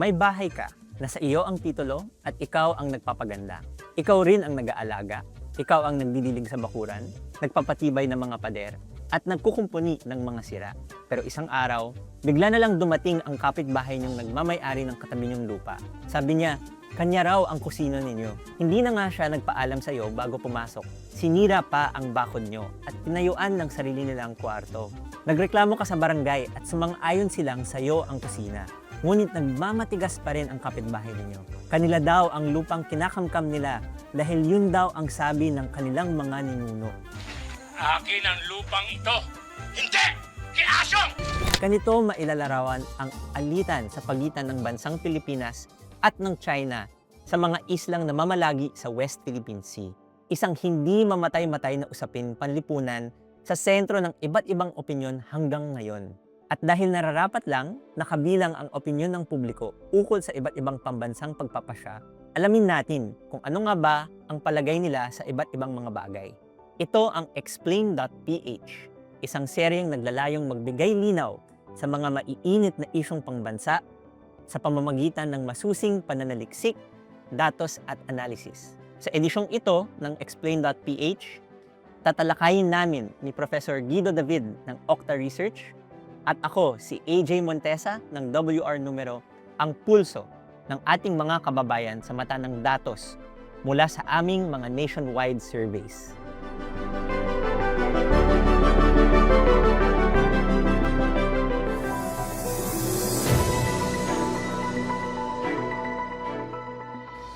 May bahay ka na sa iyo ang titulo at ikaw ang nagpapaganda. Ikaw rin ang nag-aalaga. Ikaw ang nagdidilig sa bakuran, nagpapatibay ng mga pader, at nagkukumpuni ng mga sira. Pero isang araw, bigla na lang dumating ang kapitbahay niyong nagmamay-ari ng katabi niyong lupa. Sabi niya, kanya raw ang kusina ninyo. Hindi na nga siya nagpaalam sa iyo bago pumasok. Sinira pa ang bakod niyo at tinayuan ng sarili nilang kwarto. Nagreklamo ka sa barangay at sumang-ayon silang sa iyo ang kusina. Ngunit nagmamatigas pa rin ang kapitbahay ninyo. Kanila daw ang lupang kinakamkam nila dahil yun daw ang sabi ng kanilang mga ninuno. Akin ang lupang ito. Hindi! Kay Asyong! Ganito mailalarawan ang alitan sa pagitan ng bansang Pilipinas at ng China sa mga islang namamalagi sa West Philippine Sea. Isang hindi mamatay-matay na usapin panlipunan sa sentro ng iba't ibang opinyon hanggang ngayon. At dahil nararapat lang nakabilang ang opinyon ng publiko ukol sa iba't ibang pambansang pagpapasya, alamin natin kung ano nga ba ang palagay nila sa iba't ibang mga bagay. Ito ang Explain.ph, isang seryeng naglalayong magbigay linaw sa mga maiinit na isyong pangbansa sa pamamagitan ng masusing pananaliksik, datos at analysis. Sa edisyong ito ng Explain.ph, tatalakayin namin ni Professor Guido David ng Octa Research at ako si AJ Montesa ng WR numero ang pulso ng ating mga kababayan sa mata ng datos mula sa aming mga nationwide surveys.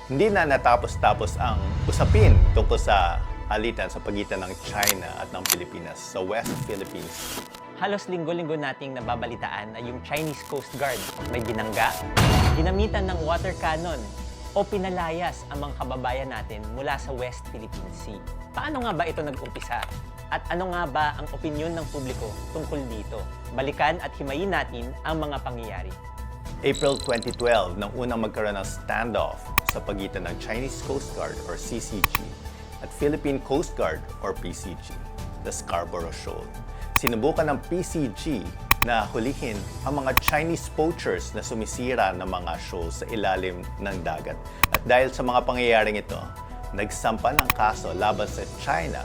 Hindi na natapos-tapos ang usapin tungkol sa alitan sa pagitan ng China at ng Pilipinas sa West Philippines. Halos linggo-linggo nating nababalitaan na yung Chinese Coast Guard may binangga, ginamitan ng water cannon o pinalayas ang mga kababayan natin mula sa West Philippine Sea. Paano nga ba ito nag-umpisa? At ano nga ba ang opinyon ng publiko tungkol dito? Balikan at himayin natin ang mga pangyayari. April 2012 nang unang magkaroon ng standoff sa pagitan ng Chinese Coast Guard or CCG at Philippine Coast Guard or PCG, the Scarborough Shoal. Sinubukan ng PCG na hulihin ang mga Chinese poachers na sumisira ng mga shoals sa ilalim ng dagat. At dahil sa mga pangyayaring ito, nagsampa ng kaso laban sa China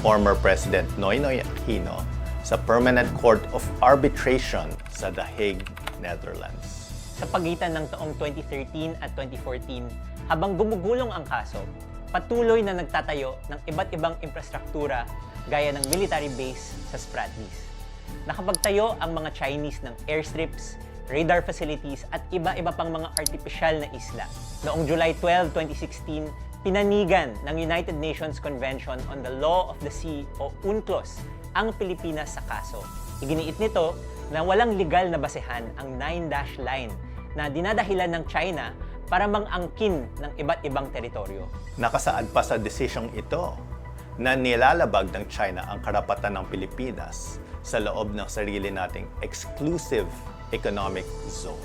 former President Noynoy Aquino sa Permanent Court of Arbitration sa The Hague, Netherlands. Sa pagitan ng taong 2013 at 2014, habang gumugulong ang kaso, patuloy na nagtatayo ng iba't ibang infrastruktura gaya ng military base sa Spratlys. Nakapagtayo ang mga Chinese ng airstrips, radar facilities at iba-iba pang mga artificial na isla. Noong July 12, 2016, pinanigan ng United Nations Convention on the Law of the Sea o UNCLOS ang Pilipinas sa kaso. Iginiit nito na walang legal na basehan ang Nine Dash Line na dinadahilan ng China para mang-angkin ng iba't ibang teritoryo. Nakasaad pa sa desisyong ito na nilalabag ng China ang karapatan ng Pilipinas sa loob ng sarili nating exclusive economic zone.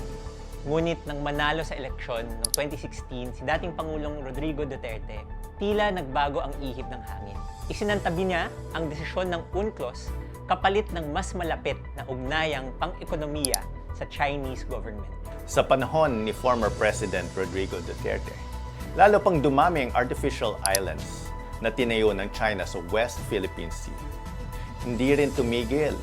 Ngunit nang manalo sa eleksyon noong 2016 si dating Pangulong Rodrigo Duterte, tila nagbago ang ihip ng hangin. Isinantabi niya ang desisyon ng UNCLOS kapalit ng mas malapit na ugnayang pang-ekonomiya sa Chinese government. Sa panahon ni former President Rodrigo Duterte, lalo pang dumami ang artificial islands na tinayo ng China sa West Philippine Sea. Hindi rin tumigil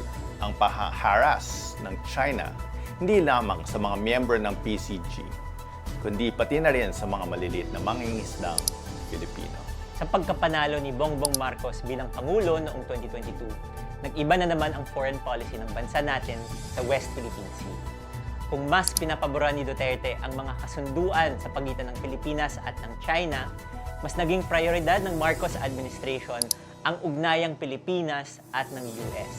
ang paharas ng China hindi lamang sa mga miyembro ng PCG, kundi pati na rin sa mga maliliit na mangingisdang Pilipino. Sa pagkapanalo ni Bongbong Marcos bilang Pangulo noong 2022, nag-iba na naman ang foreign policy ng bansa natin sa West Philippine Sea. Kung mas pinapaboran ni Duterte ang mga kasunduan sa pagitan ng Pilipinas at ng China, mas naging prioridad ng Marcos administration ang ugnayang Pilipinas at ng US.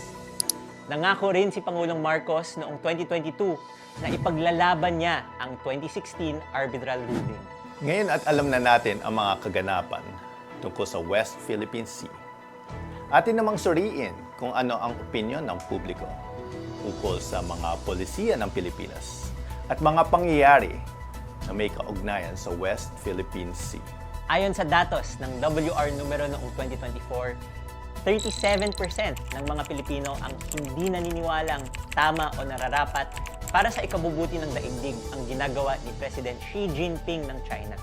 Nangako rin si Pangulong Marcos noong 2022 na ipaglalaban niya ang 2016 arbitral ruling. Ngayon at alam na natin ang mga kaganapan tungkol sa West Philippine Sea. Atin namang suriin kung ano ang opinyon ng publiko ukol sa mga polisiya ng Pilipinas at mga pangyayari na may kaugnayan sa West Philippine Sea. Ayon sa datos ng WR numero noong 2024, 37% ng mga Pilipino ang hindi naniniwalang tama o nararapat para sa ikabubuti ng daigdig ang ginagawa ni President Xi Jinping ng China.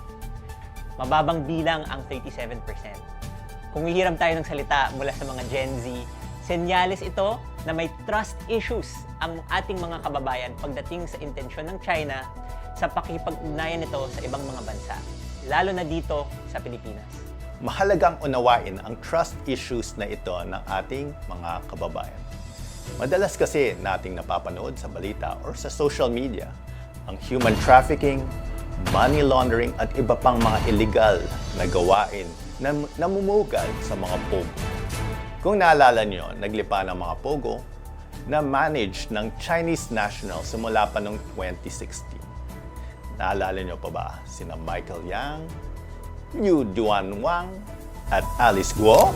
Mababang bilang ang 37%. Kung hihiram tayo ng salita mula sa mga Gen Z, senyales ito na may trust issues ang ating mga kababayan pagdating sa intensyon ng China sa pakipag-ugnayan nito sa ibang mga bansa, lalo na dito sa Pilipinas. Mahalagang unawain ang trust issues na ito ng ating mga kababayan. Madalas kasi nating napapanood sa balita or sa social media ang human trafficking, money laundering at iba pang mga illegal na gawain na namumugal sa mga pogo. Kung naalala nyo, naglipa ng mga pogo na managed ng Chinese national simula pa noong 2016. Naalala nyo pa ba sina Michael Yang, Yu Duan Wang, at Alice Guo?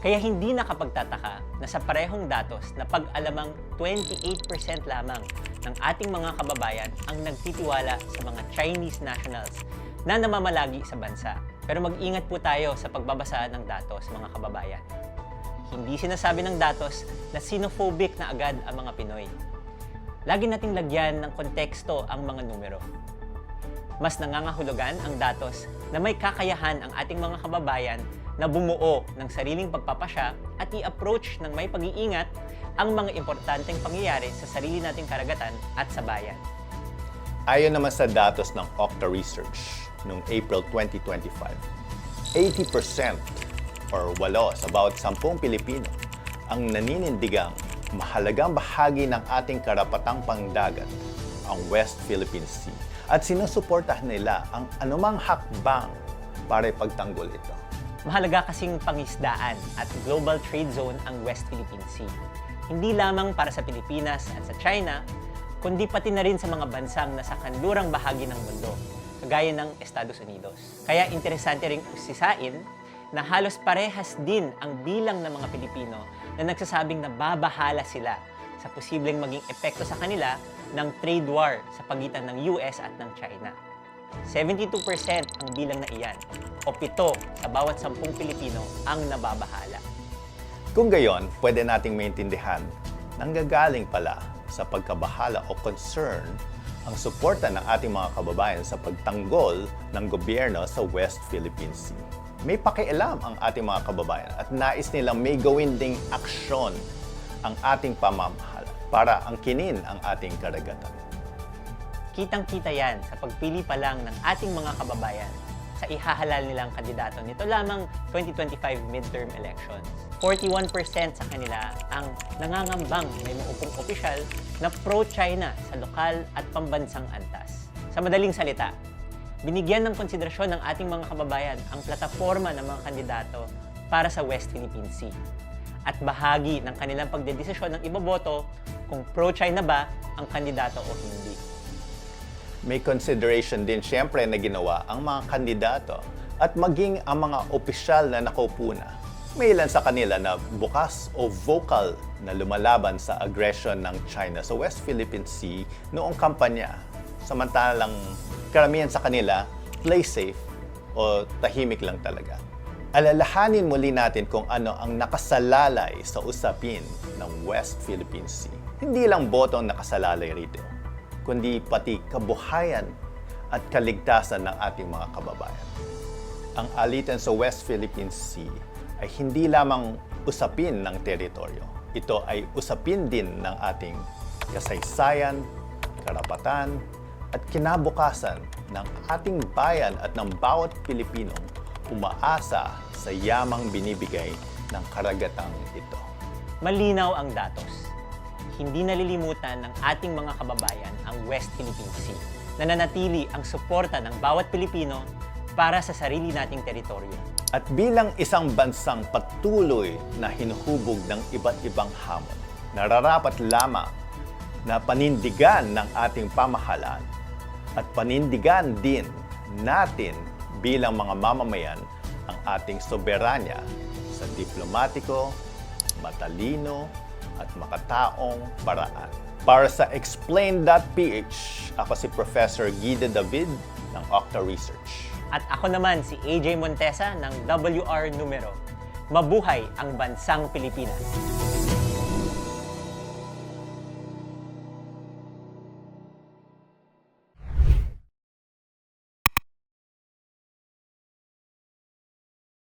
Kaya hindi nakapagtataka na sa parehong datos na pag-alamang 28% lamang ng ating mga kababayan ang nagtitiwala sa mga Chinese nationals na namamalagi sa bansa. Pero mag-ingat po tayo sa pagbabasa ng datos, mga kababayan. Hindi sinasabi ng datos na xenophobic na agad ang mga Pinoy. Lagi nating lagyan ng konteksto ang mga numero. Mas nangangahulugan ang datos na may kakayahan ang ating mga kababayan na bumuo ng sariling pagpapasya at i-approach ng may pag-iingat ang mga importanteng pangyayari sa sarili nating karagatan at sa bayan. Ayon naman sa datos ng Okta Research noong April 2025, 80% or walo sa bawat sampung Pilipino ang naninindigang mahalagang bahagi ng ating karapatang pangdagat, ang West Philippine Sea, at sinusuportahan nila ang anumang hakbang para ipagtanggol ito. Mahalaga kasing pangisdaan at global trade zone ang West Philippine Sea. Hindi lamang para sa Pilipinas at sa China, kundi pati na rin sa mga bansang nasa kanlurang bahagi ng mundo, kagaya ng Estados Unidos. Kaya interesante ring usisain na halos parehas din ang bilang ng mga Pilipino na nagsasabing nababahala sila sa posibleng maging epekto sa kanila ng trade war sa pagitan ng US at ng China. 72% ang bilang na iyan, o pito sa bawat sampung Pilipino ang nababahala. Kung gayon, pwede nating maintindihan nanggagaling pala sa pagkabahala o concern ang suporta ng ating mga kababayan sa pagtanggol ng gobyerno sa West Philippine Sea. May pakialam ang ating mga kababayan at nais nilang may gawin ding aksyon ang ating pamamahala para angkinin ang ating karagatan. Kitang-kita yan sa pagpili pa lang ng ating mga kababayan sa ihahalal nilang kandidato nito lamang 2025 midterm elections. 41% sa kanila ang nangangambang may maupong opisyal na pro-China sa lokal at pambansang antas. Sa madaling salita, binigyan ng konsiderasyon ng ating mga kababayan ang plataforma ng mga kandidato para sa West Philippine Sea. At bahagi ng kanilang pagdedesisyon ng iboboto kung pro-China ba ang kandidato o hindi. May consideration din siyempre na ginawa ang mga kandidato at maging ang mga opisyal na nakaupo na. May ilan sa kanila na bukas o vocal na lumalaban sa aggression ng China sa West Philippine Sea noong kampanya. Samantalang karamihan sa kanila, play safe o tahimik lang talaga. Alalahanin muli natin kung ano ang nakasalalay sa usapin ng West Philippine Sea. Hindi lang boto ang nakasalalay rito, kundi pati kabuhayan at kaligtasan ng ating mga kababayan. Ang alitan sa West Philippine Sea ay hindi lamang usapin ng teritoryo. Ito ay usapin din ng ating kasaysayan, karapatan, at kinabukasan ng ating bayan at ng bawat Pilipinong umaasa sa yamang binibigay ng karagatang ito. Malinaw ang datos. Hindi nalilimutan ng ating mga kababayan ang West Philippine Sea. Nananatili ang suporta ng bawat Pilipino para sa sarili nating teritoryo. At bilang isang bansang patuloy na hinuhubog ng iba't ibang hamon, nararapat lamang na panindigan ng ating pamahalaan at panindigan din natin bilang mga mamamayan ang ating soberanya sa diplomatiko, matalino, at makataong paraan. Para sa Explain.ph, ako si Professor Guido David ng Octa Research. At ako naman si AJ Montesa ng WR Numero. Mabuhay ang bansang Pilipinas!